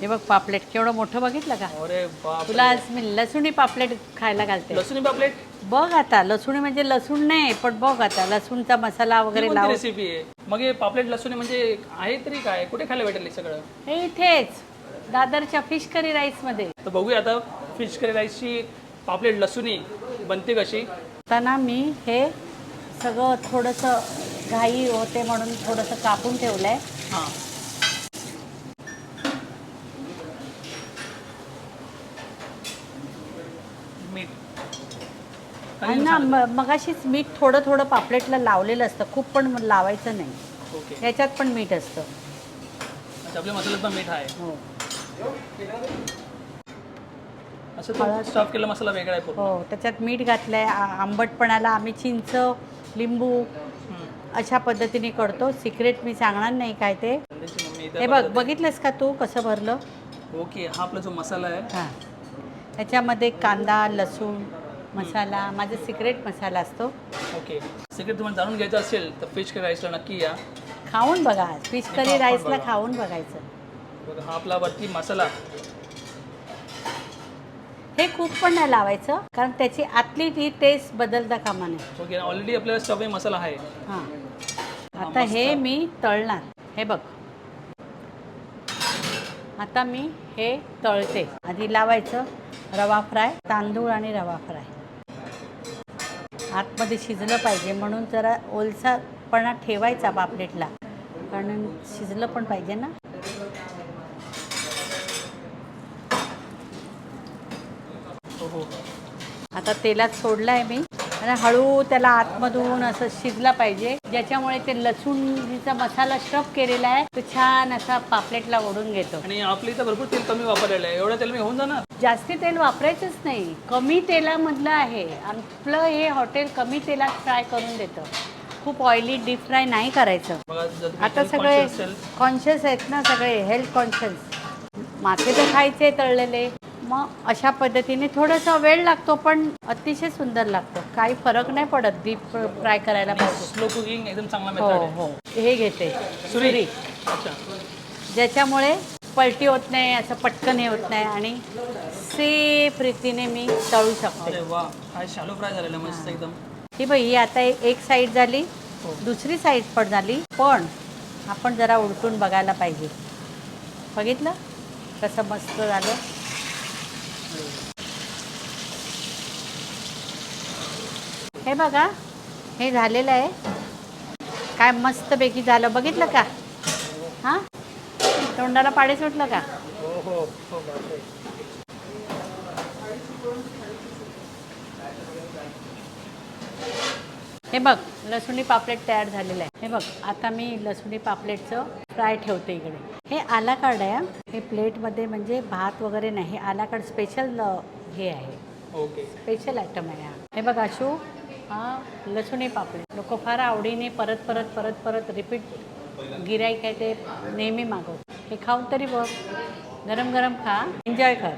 हे बघ पापलेट. केवढं मोठं बघितलं का? अरे बाप तुला आज मी लसुणी पापलेट खायला घालते. लसूण पापलेट? बघ आता लसूण म्हणजे लसूण नाही पण बघ आता लसूणचा मसाला वगैरे लाव. रेसिपी आहे? मग हे पापलेट लसूण म्हणजे आहे तरी काय? कुठे खायला भेटेल हे सगळं? हे इथेच दादरच्या फिश करी राईसमध्ये तर बघूया आता फिश करी राईसची पापलेट लसुणी बनते कशी? आता ना मी हे सगळं थोडंसं घाई होते म्हणून थोडंसं कापून ठेवलंय. हां. मीठ. आणि ना म- मगाशीच मीठ थोडं थोडं पापलेटला लावलेलं असतं. खूप पण लावायचं नाही. ओके. ह्याच्यात पण मीठ असतं. अच्छा, आपल्या मसाल्यात पण मीठ आहे. हो. असं तो स्टफ केला मसाला वेगळा आहे पूर्ण. हो त्याच्यात मीठ घातलंय आ- आंबटपणाला आम्ही चिंच लिंबू हम्म. अशा पद्धतीने करतो. सिक्रेट मी सांगणार नाही काय ते. मम्मी. हे बघ बघितलंस का तू कसं भरलं? ओके हा आपला जो मसाला आहे हां. त्याच्यामध्ये कांदा लसूण मसाला माझा सिक्रेट मसाला असतो. ओके सिक्रेट तुम्हाला जाणून घ्यायचं असेल तर फिश करी राईसला नक्की या. खाऊन बघा. फिश करी राईसला. खाऊन बघायचं. बघा हा आपला वरती मसाला. हे खूप पण नाही लावायचं कारण त्याची आतली ती टेस्ट बदलता कामा नये. ओके ऑलरेडी आपल्याला स्टफही मसाला आहे. हां. हा, आता. हे मी तळणार. हे बघ. आता मी हे तळते. आधी लावायचं रवा फ्राय तांदूळ आणि रवा फ्राय. आतमध्ये शिजलं पाहिजे म्हणून जरा ओलसापणा ठेवायचा पापलेटला. कारण शिजलं पण पाहिजे ना. हो आता तेलात सोडलं आहे मी. आणि हळू त्याला आतमधून असं शिजला पाहिजे. ज्याच्यामुळे ते लसूणचा मसाला स्टफ केलेला आहे तो छान असा पापलेटला ओढून घेतो. आणि आपल्या इथं भरपूर तेल कमी वापरलेलं आहे. एवढं तेल मी होऊन जाणार? जास्ती तेल वापरायचंच नाही. कमी तेलामधलं आहे. आपलं हे हॉटेल कमी तेलात फ्राय करून देतं. खूप ऑइली डीप फ्राय नाही करायचं. आता सगळे कॉन्शियस आहेत ना सगळे हेल्थ कॉन्शियस मासे तर खायचे तळलेले. मग अशा पद्धतीने थोडासा वेळ लागतो पण अतिशय सुंदर लागतो. काही फरक नाही पडत डीप फ्राय करायला पाहिजे. स्लो कुकिंग एकदम चांगला हो आहे. हो. हे घेते. सुरी. अच्छा. ज्याच्यामुळे पलटी होत नाही असं पटकन हे होत नाही आणि सेफ रीतीने मी तळू शकते. अरे वा. काय शालो फ्राय झालेलं आहे मस्त एकदम. ही बाई ही आता एक एक साईड झाली हो. दुसरी साईड पण झाली पण आपण जरा उलटून बघायला पाहिजे. बघितलं? कसं मस्त झालं. हे बघा हे झालेलं आहे. काय मस्तपैकी झालं. बघितलं का? हां? तोंडाला पाणी सुटलं का? हे बघ लसुणी पापलेट तयार झालेलं आहे. हे बघ आता मी लसुणी पापलेटचं फ्राय ठेवते इकडे. हे आला कार्ड आहे हं. प्लेटमध्ये म्हणजे भात वगैरे नाही हे आला कार्ड स्पेशल हे आहे. ओके. स्पेशल आयटम आहे हा. हे बघ आशू हा लसुणी पापलेट. लोक फार आवडीने परत परत परत परत रिपीट गिराईक आहे ते नेहमी मागवत हे खाऊन तरी बघ. गरम गरम खा. एन्जॉय कर.